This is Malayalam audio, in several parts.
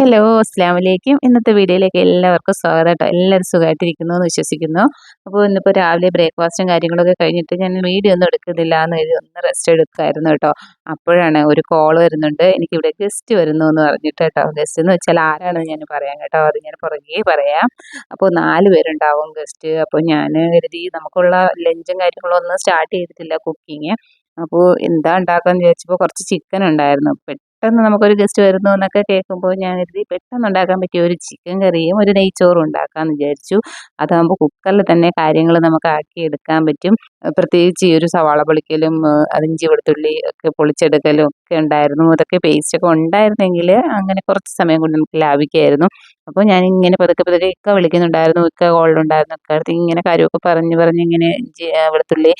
ഹലോ അസ്സാം വലൈക്കും ഇന്നത്തെ വീഡിയോയിലേക്ക് എല്ലാവർക്കും സ്വാഗതം കേട്ടോ. എല്ലാവരും സുഖമായിട്ടിരിക്കുന്നു എന്ന് വിശ്വസിക്കുന്നു. അപ്പോൾ ഇന്നിപ്പോൾ രാവിലെ ബ്രേക്ക്ഫാസ്റ്റും കാര്യങ്ങളൊക്കെ കഴിഞ്ഞിട്ട് ഞാൻ വീഡിയോ ഒന്നും എടുക്കുന്നില്ല എന്ന് കരുതി ഒന്ന് റെസ്റ്റ് എടുക്കുമായിരുന്നു കേട്ടോ. അപ്പോഴാണ് ഒരു കോൾ വരുന്നുണ്ട്. എനിക്ക് ഇവിടെ ഗസ്റ്റ് വരുന്നു എന്ന് പറഞ്ഞിട്ട് കേട്ടോ. ഗസ്റ്റ് എന്ന് വെച്ചാൽ ആരാണെന്ന് ഞാൻ പറയാം കേട്ടോ. അത് ഞാൻ പുറകെ പറയാം. അപ്പോൾ നാല് പേരുണ്ടാവും ഗസ്റ്റ് അപ്പോൾ ഞാൻ കരുതി നമുക്കുള്ള ലഞ്ചും കാര്യങ്ങളും ഒന്നും സ്റ്റാർട്ട് ചെയ്തിട്ടില്ല കുക്കിങ് അപ്പോൾ എന്താ ഉണ്ടാക്കാന്ന് ചോദിച്ചപ്പോൾ കുറച്ച് ചിക്കൻ ഉണ്ടായിരുന്നു. പെട്ടെന്ന് നമുക്കൊരു ഗസ്റ്റ് വരുന്നു എന്നൊക്കെ കേൾക്കുമ്പോൾ ഞാൻ കരുതി പെട്ടെന്ന് ഉണ്ടാക്കാൻ പറ്റിയ ഒരു ചിക്കൻ കറിയും ഒരു നെയ്ച്ചോറും ഉണ്ടാക്കാമെന്ന് വിചാരിച്ചു. അതാകുമ്പോൾ കുക്കറിൽ തന്നെ കാര്യങ്ങൾ നമുക്ക് ആക്കി എടുക്കാൻ പറ്റും. പ്രത്യേകിച്ച് ഈ ഒരു സവാള പൊളിക്കലും അതിഞ്ചി വെളുത്തുള്ളി ഒക്കെ പൊളിച്ചെടുക്കലും ഒക്കെ ഉണ്ടായിരുന്നു. അതൊക്കെ പേസ്റ്റ് ഒക്കെ ഉണ്ടായിരുന്നെങ്കിൽ അങ്ങനെ കുറച്ച് സമയം കൊണ്ട് നമുക്ക് ലാഭിക്കായിരുന്നു. അപ്പോൾ ഞാൻ ഇങ്ങനെ പതുക്കെ പതുക്കെ ഇക്ക വിളിക്കുന്നുണ്ടായിരുന്നു ഇക്ക കോളിലുണ്ടായിരുന്നു ഇക്ക അടുത്ത് ഇങ്ങനെ കാര്യമൊക്കെ പറഞ്ഞ് പറഞ്ഞ് ഇങ്ങനെ വെളുത്തുള്ളി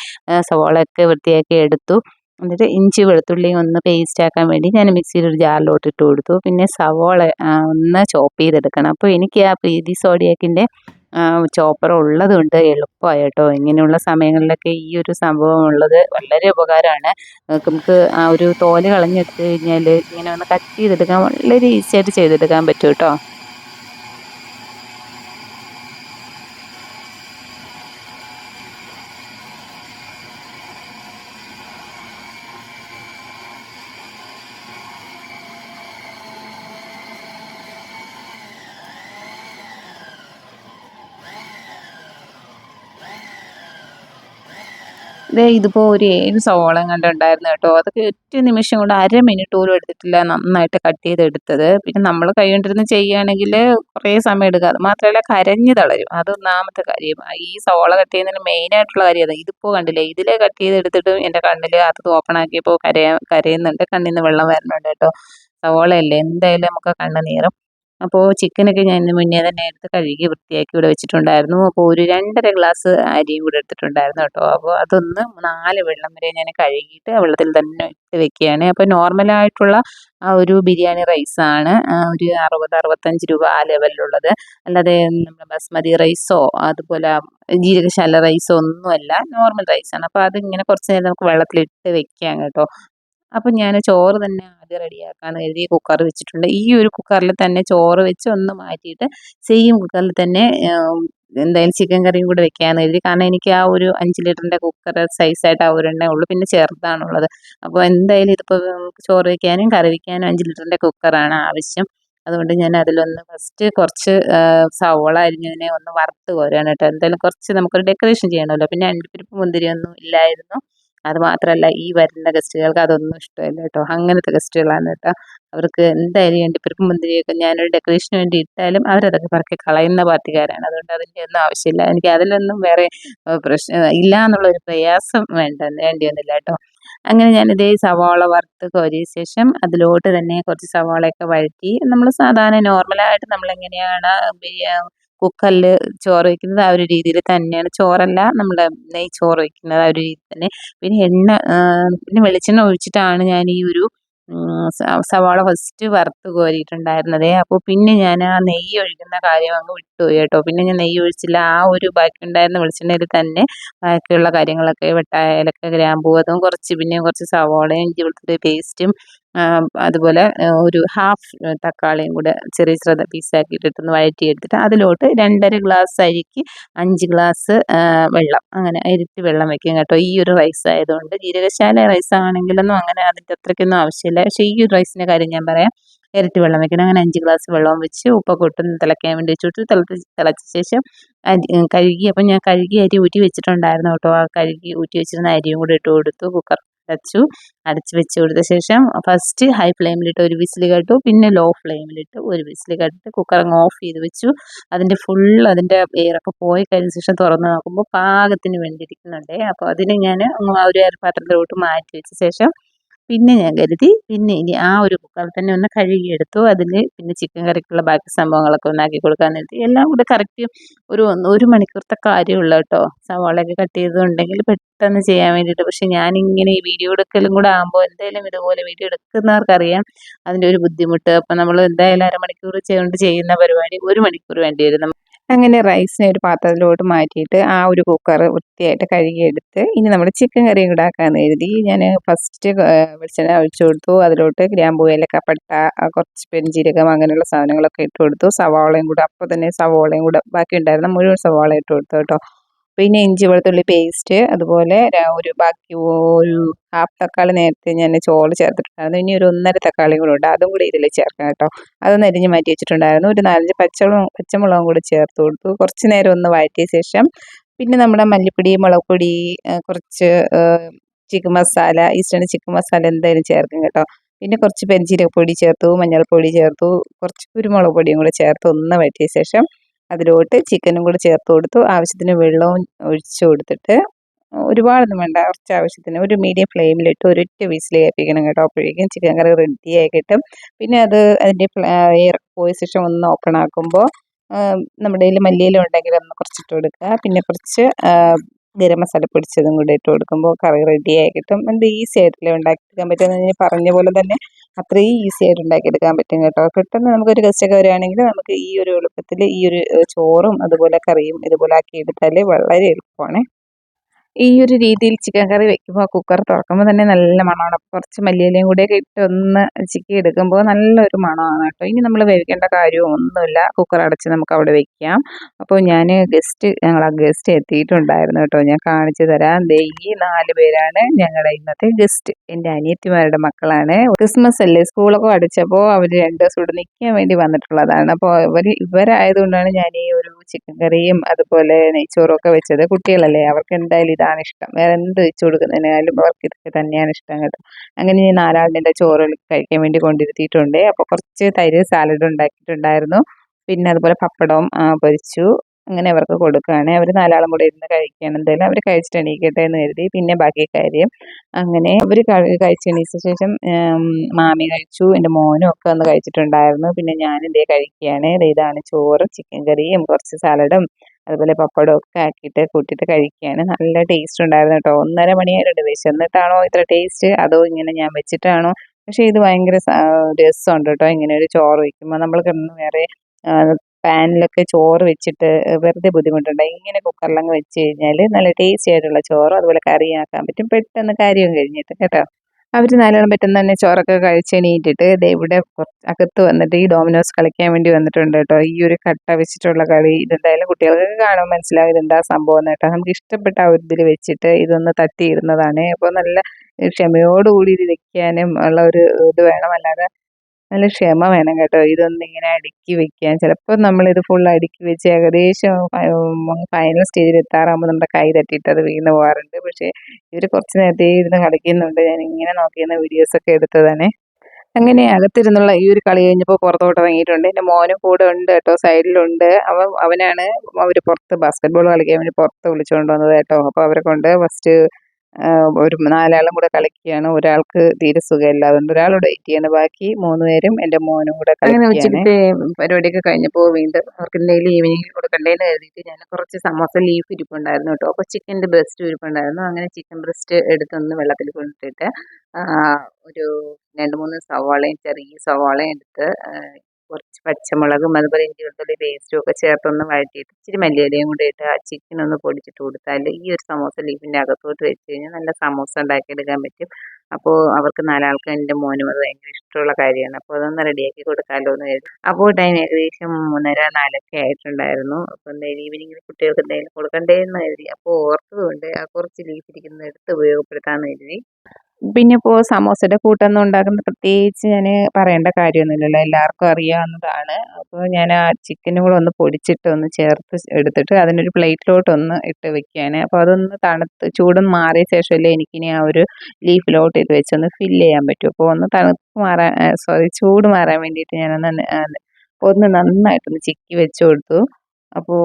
സവാളയൊക്കെ വൃത്തിയാക്കി എടുത്തു. എന്നിട്ട് ഇഞ്ചി വെളുത്തുള്ളി ഒന്ന് പേസ്റ്റ് ആക്കാൻ വേണ്ടി ഞാൻ മിക്സിയിൽ ഒരു ജാറിലോട്ട് ഇട്ട് കൊടുത്തു. പിന്നെ സവോള ഒന്ന് ചോപ്പ് ചെയ്തെടുക്കണം. അപ്പോൾ എനിക്ക് ആ പ്രീതി സോഡിയാക്കിന്റെ ചോപ്പർ ഉള്ളത് കൊണ്ട് എളുപ്പമായി കേട്ടോ ഇങ്ങനെയുള്ള സമയങ്ങളിലൊക്കെ ഈ ഒരു സംഭവം ഉള്ളത് വളരെ ഉപകാരമാണ്. നമുക്ക് ആ ഒരു തോൽ കളഞ്ഞെടുത്ത് കഴിഞ്ഞാൽ ഇങ്ങനെ ഒന്ന് കട്ട് ചെയ്തെടുക്കാൻ വളരെ ഈസി ആയിട്ട് ചെയ്തെടുക്കാൻ പറ്റും കേട്ടോ. ദേ ഇതിപ്പോൾ ഒരു ഏഴ് സവോളം കണ്ടുണ്ടായിരുന്നു കേട്ടോ. അതൊക്കെ ഒറ്റ നിമിഷം കൊണ്ട് അര മിനിറ്റ് പോലും എടുത്തിട്ടില്ല നന്നായിട്ട് കട്ട് ചെയ്തെടുത്തത് പിന്നെ നമ്മൾ കൈ കൊണ്ടിരുന്ന് ചെയ്യുകയാണെങ്കിൽ കുറേ സമയം എടുക്കുക അത് മാത്രമല്ല കരഞ്ഞു തളരും. അത് ഒന്നാമത്തെ കാര്യം. ഈ സവോള കട്ട് ചെയ്യുന്നതിന് മെയിനായിട്ടുള്ള കാര്യം അതാണ് ഇതിപ്പോൾ കണ്ടില്ലേ ഇതിലെ കട്ട് ചെയ്തെടുത്തിട്ടും എന്റെ കണ്ണിൽ അത് ഓപ്പൺ ആക്കിയപ്പോൾ കരയാ കരയുന്നുണ്ട്. കണ്ണിൽ നിന്ന് വെള്ളം വരുന്നുണ്ട് കേട്ടോ. സവോളയല്ലേ എന്തായാലും നമുക്ക് കണ്ണ് നീറും. അപ്പോൾ ചിക്കനൊക്കെ ഞാൻ ഇന്ന് മുന്നേ തന്നെ എടുത്ത് കഴുകി വൃത്തിയാക്കി ഇവിടെ വെച്ചിട്ടുണ്ടായിരുന്നു. അപ്പോൾ ഒരു രണ്ടര ഗ്ലാസ് അരിയും കൂടെ എടുത്തിട്ടുണ്ടായിരുന്നു കേട്ടോ. അപ്പോൾ അതൊന്ന് നാല് വെള്ളം വരെ ഞാൻ കഴുകിയിട്ട് വെള്ളത്തിൽ തന്നെ ഇട്ട് വെക്കുകയാണ്. അപ്പോൾ നോർമലായിട്ടുള്ള ആ ഒരു ബിരിയാണി റൈസാണ് ഒരു അറുപത് അറുപത്തഞ്ച് രൂപ ആ ലെവലിലുള്ളത് അല്ലാതെ നമ്മുടെ ബസ്മതി റൈസോ അതുപോലെ ജീരകശാല റൈസോ ഒന്നുമല്ല നോർമൽ റൈസാണ് അപ്പോൾ അതിങ്ങനെ കുറച്ച് നേരം നമുക്ക് വെള്ളത്തിലിട്ട് വെക്കാം കേട്ടോ. അപ്പം ഞാൻ ചോറ് തന്നെ ആദ്യം റെഡിയാക്കാമെന്ന് കരുതി കുക്കർ വെച്ചിട്ടുണ്ട്. ഈ ഒരു കുക്കറിൽ തന്നെ ചോറ് വെച്ച് ഒന്ന് മാറ്റിയിട്ട് സെയിം കുക്കറിൽ തന്നെ എന്തായാലും ചിക്കൻ കറിയും കൂടെ വെക്കാമെന്ന് കരുതി. കാരണം എനിക്ക് ആ ഒരു അഞ്ച് ലിറ്ററിന്റെ കുക്കർ സൈസായിട്ട് ആ ഒരെണ്ണേ ഉള്ളൂ. പിന്നെ ചെറുതാണുള്ളത്. അപ്പോൾ എന്തായാലും ഇതിപ്പോൾ ചോറ് വെക്കാനും കറി വയ്ക്കാനും അഞ്ച് ലിറ്ററിന്റെ കുക്കറാണ് ആവശ്യം. അതുകൊണ്ട് ഞാൻ അതിലൊന്ന് ഫസ്റ്റ് കുറച്ച് സവോള അരിഞ്ഞതിനെ ഒന്ന് വറുത്ത് കോരുകയാണ് കേട്ടോ. എന്തായാലും കുറച്ച് നമുക്കൊരു ഡെക്കറേഷൻ ചെയ്യണമല്ലോ. പിന്നെ അണ്ടിപ്പരിപ്പ് മുന്തിരിയൊന്നും ഇല്ലായിരുന്നു. അത് മാത്രല്ല ഈ വരുന്ന ഗസ്റ്റുകൾക്ക് അതൊന്നും ഇഷ്ടമല്ല കേട്ടോ. അങ്ങനത്തെ ഗസ്റ്റുകളാണ് കേട്ടോ. അവർക്ക് എന്തായാലും അണ്ടിപ്പരിപ്പ് മുന്തിരിയൊക്കെ ഞാനൊരു ഡെക്കറേഷന് വേണ്ടി ഇട്ടാലും അവരതൊക്കെ പറക്കി കളയുന്ന പാർട്ടിക്കാരാണ്. അതുകൊണ്ട് അതിന്റെ ഒന്നും ആവശ്യമില്ല. എനിക്ക് അതിലൊന്നും വേറെ പ്രശ്നം ഇല്ല എന്നുള്ളൊരു പ്രയാസം വേണ്ട വേണ്ടി വന്നില്ല കേട്ടോ. അങ്ങനെ ഞാൻ ഇതേ സവാള വറുത്ത് കോരിയ ശേഷം അതിലോട്ട് തന്നെ കുറച്ച് സവാളയൊക്കെ വഴറ്റി നമ്മൾ സാധാരണ നോർമലായിട്ട് നമ്മൾ എങ്ങനെയാണ് കുക്കറിൽ ചോറ് വയ്ക്കുന്നത് ആ ഒരു രീതിയിൽ തന്നെയാണ്. ചോറല്ല നമ്മുടെ നെയ് ചോറ് വയ്ക്കുന്നത് ആ ഒരു രീതി തന്നെ. പിന്നെ എണ്ണ പിന്നെ വെളിച്ചെണ്ണ ഒഴിച്ചിട്ടാണ് ഞാൻ ഈ ഒരു സവാള ഫസ്റ്റ് വറുത്ത് കോരിയിട്ടുണ്ടായിരുന്നത്. അപ്പോൾ പിന്നെ ഞാൻ ആ നെയ്യ് ഒഴിക്കുന്ന കാര്യം അങ്ങ് വിട്ടുപോയി കേട്ടോ. പിന്നെ ഞാൻ നെയ്യ് ഒഴിച്ചില്ല. ആ ഒരു ബാക്കി ഉണ്ടായിരുന്ന വെളിച്ചെണ്ണയിൽ തന്നെ ബാക്കിയുള്ള കാര്യങ്ങളൊക്കെ വെട്ടായാലൊക്കെ ഗ്രാമ്പൂ അതും കുറച്ച് പിന്നെ കുറച്ച് സവാളയും ഇഞ്ചി വെളുത്തുള്ളി പേസ്റ്റും അതുപോലെ ഒരു ഹാഫ് തക്കാളിയും കൂടെ ചെറിയ ചെറുത പീസാക്കിയിട്ടിട്ടൊന്ന് വഴറ്റിയെടുത്തിട്ട് അതിലോട്ട് രണ്ടര ഗ്ലാസ് അരിക്ക് അഞ്ച് ഗ്ലാസ് വെള്ളം. അങ്ങനെ ഇരട്ടി വെള്ളം വെക്കും കേട്ടോ. ഈ ഒരു റൈസ് ആയതുകൊണ്ട് ജീരകശാല റൈസ് ആണെങ്കിലൊന്നും അങ്ങനെ അതിന്റെ അത്രയ്ക്കൊന്നും ആവശ്യമില്ല. പക്ഷേ ഈ ഒരു റൈസിന്റെ കാര്യം ഞാൻ പറയാം. ഇരട്ടി വെള്ളം വെക്കണം. അങ്ങനെ അഞ്ച് ഗ്ലാസ് വെള്ളവും വെച്ച് ഉപ്പൊക്കെ കൊട്ടുന്ന തിളയ്ക്കാൻ വേണ്ടി വെച്ചിട്ട് തിളച്ച് തിളച്ച ശേഷം അരി കഴുകി അപ്പം ഞാൻ കഴുകി അരി ഊറ്റി വെച്ചിട്ടുണ്ടായിരുന്നു കേട്ടോ. ആ കഴുകി ഊറ്റി വെച്ചിരുന്ന അരിയും കൂടെ ഇട്ട് കൊടുത്തു കുക്കർ അടച്ചു അടച്ച് വെച്ച് കൊടുത്ത ശേഷം ഫസ്റ്റ് ഹൈ ഫ്ലെയിമിലിട്ട് ഒരു വിസിൽ കേട്ടു പിന്നെ ലോ ഫ്ലെയിമിലിട്ട് ഒരു വിസിൽ കേട്ടിട്ട് കുക്കർ അങ്ങ് ഓഫ് ചെയ്ത് വെച്ചു. അതിന്റെ ഫുൾ അതിന്റെ എയറൊക്കെ പോയി കഴിഞ്ഞ ശേഷം തുറന്ന് നോക്കുമ്പോൾ പാകത്തിന് വേണ്ടിയിരിക്കുന്നുണ്ടേ അപ്പോൾ അതിന് ഞാൻ ആ ഒരു എയർ പാത്രത്തിലോട്ട് മാറ്റി വെച്ച ശേഷം പിന്നെ ഞാൻ കരുതി പിന്നെ ഇനി ആ ഒരു കുക്കറിൽ തന്നെ ഒന്ന് കഴുകിയെടുത്തു. അതിൽ പിന്നെ ചിക്കൻ കറിക്കുള്ള ബാക്കി സംഭവങ്ങളൊക്കെ ഒന്നാക്കി കൊടുക്കാൻ നിർത്തി എല്ലാം കൂടെ കറക്റ്റ് ഒരു ഒരു മണിക്കൂറത്തെ കാര്യമുള്ളൂ കേട്ടോ. സവാളയൊക്കെ കട്ട് ചെയ്തുണ്ടെങ്കിൽ പെട്ടെന്ന് ചെയ്യാൻ വേണ്ടിയിട്ട്. പക്ഷെ ഞാൻ ഇങ്ങനെ ഈ വീഡിയോ എടുക്കലും കൂടെ ആകുമ്പോൾ എന്തായാലും ഇതുപോലെ വീഡിയോ എടുക്കുന്നവർക്കറിയാം അതിന്റെ ഒരു ബുദ്ധിമുട്ട്. അപ്പം നമ്മൾ എന്തായാലും അരമണിക്കൂർ കൊണ്ട് ചെയ്യുന്ന പരിപാടി ഒരു മണിക്കൂർ വേണ്ടി വരും. അങ്ങനെ റൈസിനെ ഒരു പാത്രത്തിലോട്ട് മാറ്റിയിട്ട് ആ ഒരു കുക്കർ വൃത്തിയായിട്ട് കഴുകിയെടുത്ത് ഇനി നമ്മൾ ചിക്കൻ കറിയും കൂടെ ആക്കാമെന്ന് കരുതി ഞാൻ ഫസ്റ്റ് വെളിച്ചെണ്ണ ഒഴിച്ചു കൊടുത്തു. അതിലോട്ട് ഗ്രാമ്പൂ ഏലക്ക പട്ട കുറച്ച് പെരിഞ്ജീരകം അങ്ങനെയുള്ള സാധനങ്ങളൊക്കെ ഇട്ട് കൊടുത്തു. സവാളയും കൂടെ അപ്പോൾ തന്നെ സവാളയും കൂടെ ബാക്കി ഉണ്ടായിരുന്ന മുഴുവൻ സവാള ഇട്ട് കൊടുത്തു കേട്ടോ. പിന്നെ ഇഞ്ചി വെളുത്തുള്ളി പേസ്റ്റ് അതുപോലെ ഒരു ബാക്കി ഒരു ഹാഫ് തക്കാളി നേരത്തെ ഞാൻ ചോറ് ചേർത്തിട്ടുണ്ടായിരുന്നു. ഇനി ഒരു ഒന്നര തക്കാളി കൂടെ ഉണ്ട്. അതും കൂടി ഇതിൽ ചേർക്കാം കേട്ടോ. അതൊന്ന് അരിഞ്ഞ് മാറ്റി വെച്ചിട്ടുണ്ടായിരുന്നു. ഒരു നാലഞ്ച് പച്ചമുളകും പച്ചമുളകും കൂടി ചേർത്ത് കൊടുത്തു. കുറച്ച് നേരം ഒന്ന് വഴറ്റിയ ശേഷം പിന്നെ നമ്മുടെ മല്ലിപ്പൊടി മുളക് പൊടി കുറച്ച് chicken masala Eastern chicken masala എന്തായാലും ചേർക്കും കേട്ടോ. പിന്നെ കുറച്ച് പെരിഞ്ചീരകപ്പൊടി ചേർത്തു മഞ്ഞൾപ്പൊടി ചേർത്തു കുറച്ച് കുരുമുളക് പൊടിയും കൂടെ ചേർത്ത് ഒന്ന് വഴറ്റിയ ശേഷം അതിലോട്ട് ചിക്കനും കൂടെ ചേർത്ത് കൊടുത്തു. ആവശ്യത്തിന് വെള്ളവും ഒഴിച്ചു കൊടുത്തിട്ട് ഒരുപാടൊന്നും വേണ്ട. കുറച്ച് ആവശ്യത്തിന് ഒരു മീഡിയം ഫ്ലെയിമിലിട്ട് ഒരൊറ്റ വിസിൽ കേൾപ്പിക്കണം കേട്ടോ. അപ്പോഴേക്കും ചിക്കൻ കറി റെഡിയായി കിട്ടും. പിന്നെ അത് അതിന്റെ എയർ പോയ ശേഷം ഒന്ന് ഓപ്പൺ ആക്കുമ്പോൾ നമ്മുടെ കയ്യിൽ മല്ലിയില ഉണ്ടെങ്കിൽ ഒന്ന് കുറച്ചിട്ട് കൊടുക്കുക. പിന്നെ കുറച്ച് ഗരം മസാല പൊടിച്ചതും കൂടെ ഇട്ട് കൊടുക്കുമ്പോൾ കറി റെഡിയായി കിട്ടും എന്ത് ഈസി ആയിട്ടല്ലേ ഉണ്ടാക്കിയെടുക്കാൻ പറ്റും ഞാൻ പറഞ്ഞ പോലെ തന്നെ അത്രയും ഈസി ആയിട്ട് ഉണ്ടാക്കിയെടുക്കാൻ പറ്റും കേട്ടോ. പെട്ടെന്ന് നമുക്കൊരു ഗസ്റ്റൊക്കെ വരികയാണെങ്കിൽ നമുക്ക് ഈ ഒരു എളുപ്പത്തിൽ ഈ ഒരു ചോറും അതുപോലെ കറിയും ഇതുപോലെ ആക്കി എടുത്താൽ വളരെ എളുപ്പമാണ്. ഈ ഒരു രീതിയിൽ ചിക്കൻ കറി വെക്കുമ്പോൾ കുക്കർ തുറക്കുമ്പോൾ തന്നെ നല്ല മണമാണ്. കുറച്ച് മല്ലിയിലയും കൂടെയൊക്കെ ഇട്ട് ഒന്ന് ചിക്കി എടുക്കുമ്പോൾ നല്ലൊരു മണമാണ് കേട്ടോ. ഇനി നമ്മൾ വേവിക്കേണ്ട കാര്യവും ഒന്നുമില്ല. കുക്കർ അടച്ച് നമുക്ക് അവിടെ വെക്കാം. അപ്പോൾ ഞാൻ ഗസ്റ്റ് ഞങ്ങൾ ആ ഗസ്റ്റ് എത്തിയിട്ടുണ്ടായിരുന്നു കേട്ടോ. ഞാൻ കാണിച്ചു തരാം. ദേ ഈ നാല് പേരാണ് ഞങ്ങളുടെ ഇന്നത്തെ ഗസ്റ്റ് എന്റെ അനിയത്തിമാരുടെ മക്കളാണ്. ക്രിസ്മസ് അല്ലേ? സ്കൂളൊക്കെ അടിച്ചപ്പോൾ അവർ രണ്ട് ദിവസം ഇവിടെ നിൽക്കാൻ വേണ്ടി വന്നിട്ടുള്ളതാണ്. അപ്പോൾ ഇവർ ഇവരായതുകൊണ്ടാണ് ഞാൻ ഈ ഒരു ചിക്കൻ കറിയും അതുപോലെ നെയ്ച്ചോറും ഒക്കെ വെച്ചത്. കുട്ടികളല്ലേ? അവർക്ക് എന്തായാലും ഇതാണ് ഇഷ്ടം വേറെ എന്ത് വെച്ച് കൊടുക്കുന്നതിനായാലും അവർക്ക് ഇതൊക്കെ തന്നെയാണ് ഇഷ്ടം കേട്ടോ. അങ്ങനെ ഞാൻ നാലാളിന്റെ ചോറ് കഴിക്കാൻ വേണ്ടി കൊണ്ടിരുത്തിയിട്ടുണ്ട്. അപ്പോൾ കുറച്ച് തൈര് സാലഡ് ഉണ്ടാക്കിയിട്ടുണ്ടായിരുന്നു. പിന്നെ അതുപോലെ പപ്പടവും പൊരിച്ചു. അങ്ങനെ അവർക്ക് കൊടുക്കുകയാണ്. അവർ നാലാളും കൂടെ ഇരുന്ന് കഴിക്കുകയാണ്. എന്തായാലും അവർ കഴിച്ചിട്ട് എണീക്കട്ടെ എന്ന് കരുതി. പിന്നെ ബാക്കി കാര്യം അങ്ങനെ അവർ കഴിച്ച് എണീച്ച ശേഷം മാമി കഴിച്ചു. എന്റെ മോനും ഒക്കെ ഒന്ന് കഴിച്ചിട്ടുണ്ടായിരുന്നു. പിന്നെ ഞാൻ ഇതേ കഴിക്കുകയാണ്. ഇതാണ് ചോറ് ചിക്കൻ കറിയും കുറച്ച് സാലഡും അതുപോലെ പപ്പടം ഒക്കെ ആക്കിയിട്ട് കൂട്ടിയിട്ട് കഴിക്കുകയാണ്. നല്ല ടേസ്റ്റ് ഉണ്ടായിരുന്നു കേട്ടോ. ഒന്നര മണിയായിട്ടുണ്ട് വിശന്നിട്ടാണോ ഇത്ര ടേസ്റ്റ് അതോ ഇങ്ങനെ ഞാൻ വെച്ചിട്ടാണോ? പക്ഷേ ഇത് ഭയങ്കര രസമുണ്ട് കേട്ടോ. ഇങ്ങനെ ഒരു ചോറ് വയ്ക്കുമ്പോൾ നമ്മൾ കിടന്ന് വേറെ പാനിലൊക്കെ ചോറ് വെച്ചിട്ട് വെറുതെ ബുദ്ധിമുട്ടുണ്ട്? ഇങ്ങനെ കുക്കറിലങ്ങ് വെച്ച് കഴിഞ്ഞാൽ നല്ല ടേസ്റ്റി ആയിട്ടുള്ള ചോറും അതുപോലെ കറിയാക്കാൻ പറ്റും. പെട്ടെന്ന് കാര്യവും കഴിഞ്ഞിട്ട് കേട്ടോ. അവർ നല്ലോണം പറ്റുന്ന തന്നെ ചോറൊക്കെ കഴിച്ചെണീറ്റിട്ട് ദേ ഇവിടെ അകത്ത് വന്നിട്ട് ഈ ഡോമിനോസ് കളിക്കാൻ വേണ്ടി വന്നിട്ടുണ്ട് കേട്ടോ. ഈ ഒരു കട്ട വെച്ചിട്ടുള്ള കളി. ഇതെന്തായാലും കുട്ടികൾക്ക് കാണുമ്പോൾ മനസ്സിലാവും ഇതെന്താ സംഭവം കേട്ടോ. നമുക്ക് ഇഷ്ടപ്പെട്ട ആ ഒരു ഇതിൽ വെച്ചിട്ട് ഇതൊന്ന് തട്ടിയിരുന്നതാണ്. അപ്പോൾ നല്ല ക്ഷമയോടുകൂടി ഇത് വെക്കാനും ഉള്ള ഒരു ഇത് വേണം. അല്ലാതെ നല്ല ക്ഷമ വേണം കേട്ടോ. ഇതൊന്നും ഇങ്ങനെ അടുക്കി വെക്കാൻ. ചിലപ്പോൾ നമ്മൾ ഇത് ഫുൾ അടുക്കി വെച്ച് ഏകദേശം ഫൈനൽ സ്റ്റേജിൽ എത്താറാകുമ്പോൾ നമ്മുടെ കൈ തട്ടിയിട്ട് അത് വീണ് പോകാറുണ്ട്. പക്ഷേ ഇവർ കുറച്ച് നേരത്തെ ഇരുന്ന് കളിക്കുന്നുണ്ട്. ഞാൻ ഇങ്ങനെ നോക്കിയിരുന്ന വീഡിയോസൊക്കെ തന്നെ. അങ്ങനെ അകത്തിരുന്നുള്ള ഈ ഒരു കളി കഴിഞ്ഞപ്പോൾ പുറത്തോട്ട് ഇറങ്ങിയിട്ടുണ്ട്. എന്റെ മോനും കൂടെ ഉണ്ട് കേട്ടോ സൈഡിലുണ്ട്. അവൻ അവനാണ് അവർ പുറത്ത് ബാസ്ക്കറ്റ് ബോൾ കളിക്കാൻ വേണ്ടി പുറത്ത് വിളിച്ചുകൊണ്ട് വന്നത് കേട്ടോ. അപ്പോൾ അവരെ കൊണ്ട് ഫസ്റ്റ് ഒരു നാലാളും കൂടെ കളിക്കുകയാണ്. ഒരാൾക്ക് തീരെ സുഖമില്ല. അതുകൊണ്ട് ഒരാളോട് വെയിറ്റ് ചെയ്യുന്നു ബാക്കി മൂന്ന് പേരും എന്റെ മോനും കൂടെ അങ്ങനെ പരിപാടിയൊക്കെ കഴിഞ്ഞപ്പോൾ വീണ്ടും അവർക്ക് എന്തെങ്കിലും ഈവനിങ്ങിൽ കൊടുക്കണ്ടേന്ന് കരുതിയിട്ട് ഞാൻ കുറച്ച് സമോസ ലീഫ് ഇരിപ്പുണ്ടായിരുന്നു കേട്ടോ. അപ്പോൾ ചിക്കന്റെ ബ്രസ്റ്റ് ഇരിപ്പുണ്ടായിരുന്നു. അങ്ങനെ ചിക്കൻ ബ്രസ്റ്റ് എടുത്തൊന്ന് വെള്ളത്തിൽ കൊണ്ടിട്ട് ഒരു രണ്ട് മൂന്ന് സവാളയും ചെറിയ സവാളയും എടുത്ത് കുറച്ച് പച്ചമുളകും അതുപോലെ ഇഞ്ചി വെളുത്തുള്ളി പേസ്റ്റും ഒക്കെ ചേർത്തൊന്ന് വഴറ്റിയിട്ട് ഇച്ചിരി മല്ലിയിലയും കൂടി ഇട്ട് ആ ചിക്കൻ ഒന്ന് പൊടിച്ചിട്ട് കൊടുത്താൽ ഈ ഒരു സമോസ ലീഫിന്റെ അകത്തോട്ട് വെച്ച് കഴിഞ്ഞാൽ നല്ല സമോസ ഉണ്ടാക്കിയെടുക്കാൻ പറ്റും. അപ്പോൾ അവർക്ക് നാലാൾക്ക് എന്റെ മോനും അത് ഭയങ്കര ഇഷ്ടമുള്ള കാര്യമാണ്. അപ്പോൾ അതൊന്ന് റെഡിയാക്കി കൊടുക്കാമല്ലോ എന്ന് കരുതി. അപ്പോൾ ടൈം ഏകദേശം മൂന്നര നാലൊക്കെ ആയിട്ടുണ്ടായിരുന്നു. അപ്പോൾ എന്തായാലും ഈവനിങ്ങിൽ കുട്ടികൾക്ക് എന്തെങ്കിലും കൊടുക്കണ്ടേ എന്ന് കരുതി. അപ്പോൾ ഓർത്തതുകൊണ്ട് ആ കുറച്ച് ലീഫ് ഇരിക്കുന്നത് എടുത്ത് ഉപയോഗപ്പെടുത്താമെന്ന് കരുതി. പിന്നെ ഇപ്പോൾ സമോസയുടെ കൂട്ടൊന്നും ഉണ്ടാക്കുന്ന പ്രത്യേകിച്ച് ഞാൻ പറയേണ്ട കാര്യമൊന്നുമില്ലല്ലോ. എല്ലാവർക്കും അറിയാവുന്നതാണ്. അപ്പോൾ ഞാൻ ആ ചിക്കനും കൂടെ ഒന്ന് പൊടിച്ചിട്ട് ഒന്ന് ചേർത്ത് എടുത്തിട്ട് അതിനൊരു പ്ലേറ്റിലോട്ടൊന്ന് ഇട്ട് വെക്കുകയാണ് അപ്പോൾ അതൊന്ന് തണുത്ത് ചൂടും മാറിയ ശേഷമല്ലേ എനിക്കിനി ആ ഒരു ലീഫിലോട്ട് ഇത് വെച്ചൊന്ന് ഫില്ല് ചെയ്യാൻ പറ്റും. അപ്പോൾ ഒന്ന് തണുത്ത് മാറാൻ സോറി ചൂട് മാറാൻ വേണ്ടിയിട്ട് ഞാനൊന്ന് ഒന്ന് നന്നായിട്ടൊന്ന് ചിക്കി വെച്ച് കൊടുത്തു. അപ്പോൾ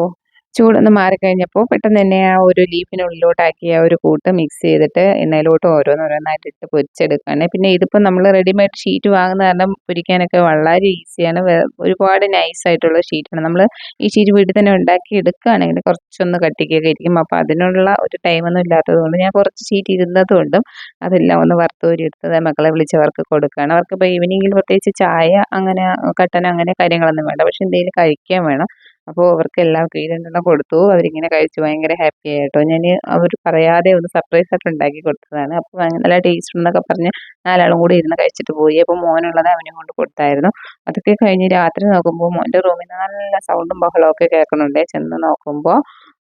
ചൂടൊന്ന് മാറിക്കഴിഞ്ഞപ്പോൾ പെട്ടെന്ന് തന്നെ ആ ഒരു ലീഫിനുള്ളിലോട്ടാക്കി ആ ഒരു കൂട്ട് മിക്സ് ചെയ്തിട്ട് എണ്ണയിലോട്ട് ഓരോന്നോരോന്നായിട്ട് ഇട്ട് പൊരിച്ചെടുക്കുകയാണ് പിന്നെ ഇതിപ്പോൾ നമ്മൾ റെഡിമെയ്ഡ് ഷീറ്റ് വാങ്ങുന്ന കാരണം പൊരിക്കാനൊക്കെ വളരെ ഈസിയാണ് ഒരുപാട് നൈസ് ആയിട്ടുള്ള ഷീറ്റാണ് നമ്മൾ ഈ ഷീറ്റ് വീട്ടിൽ തന്നെ ഉണ്ടാക്കി എടുക്കുകയാണെങ്കിൽ കുറച്ചൊന്ന് കട്ടിക്കൊക്കെ ഇരിക്കും. അപ്പോൾ അതിനുള്ള ഒരു ടൈമൊന്നും ഇല്ലാത്തതുകൊണ്ട് ഞാൻ കുറച്ച് ഷീറ്റ് ഇരുന്നത് കൊണ്ടും അതെല്ലാം ഒന്ന് വറുത്തൂരി എടുത്തത് മക്കളെ വിളിച്ച് അവർക്ക് കൊടുക്കുകയാണ്. അവർക്ക് ഇപ്പോൾ ഈവനിങ്ങിൽ പ്രത്യേകിച്ച് ചായ അങ്ങനെ കട്ടൻ അങ്ങനെ കാര്യങ്ങളൊന്നും വേണ്ട. പക്ഷെ എന്തെങ്കിലും കഴിക്കാൻ വേണം. അപ്പോൾ അവർക്ക് എല്ലാവർക്കും ഈ കൊടുത്തു. അവരിങ്ങനെ കഴിച്ചു. ഭയങ്കര ഹാപ്പി ആയിട്ടോ. ഞാൻ അവർ പറയാതെ ഒന്ന് സർപ്രൈസ് ആയിട്ട് ഉണ്ടാക്കി കൊടുത്തതാണ്. അപ്പോൾ നല്ല ടേസ്റ്റ് എന്നൊക്കെ പറഞ്ഞ് നാലാളും കൂടി ഇരുന്ന് കഴിച്ചിട്ട് പോയി. അപ്പോൾ മോനുള്ളത് അവനെ കൊണ്ട് കൊടുത്തായിരുന്നു. അതൊക്കെ കഴിഞ്ഞ് രാത്രി നോക്കുമ്പോൾ മോന്റെ റൂമിൽ നല്ല സൗണ്ടും ബഹളവും ഒക്കെ കേൾക്കുന്നുണ്ട് ചെന്ന് നോക്കുമ്പോൾ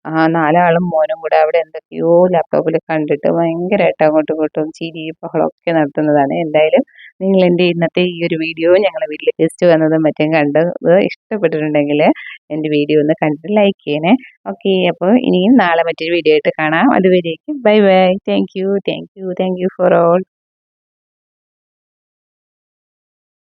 ആ നാലാളും മോനും കൂടെ അവിടെ എന്തൊക്കെയോ ലാപ്ടോപ്പിൽ കണ്ടിട്ട് ഭയങ്കരമായിട്ട് അങ്ങോട്ടും ഇങ്ങോട്ടും ചിരിയും ബഹളമൊക്കെ നടത്തുന്നതാണ്. എന്തായാലും നിങ്ങൾ എന്റെ ഇന്നത്തെ ഈ ഒരു വീഡിയോ ഞങ്ങളെ വീട്ടിൽ ഗസ്റ്റ് വന്നതും മറ്റും കണ്ടത് ഇഷ്ടപ്പെട്ടിട്ടുണ്ടെങ്കിൽ എന്റെ വീഡിയോ ഒന്ന് കണ്ടിട്ട് ലൈക്ക് ചെയ്യണേ. ഓക്കെ അപ്പോൾ ഇനിയും നാളെ മറ്റൊരു വീഡിയോ ആയിട്ട് കാണാം. അതുവരേക്കും bye bye thank you thank you thank you for all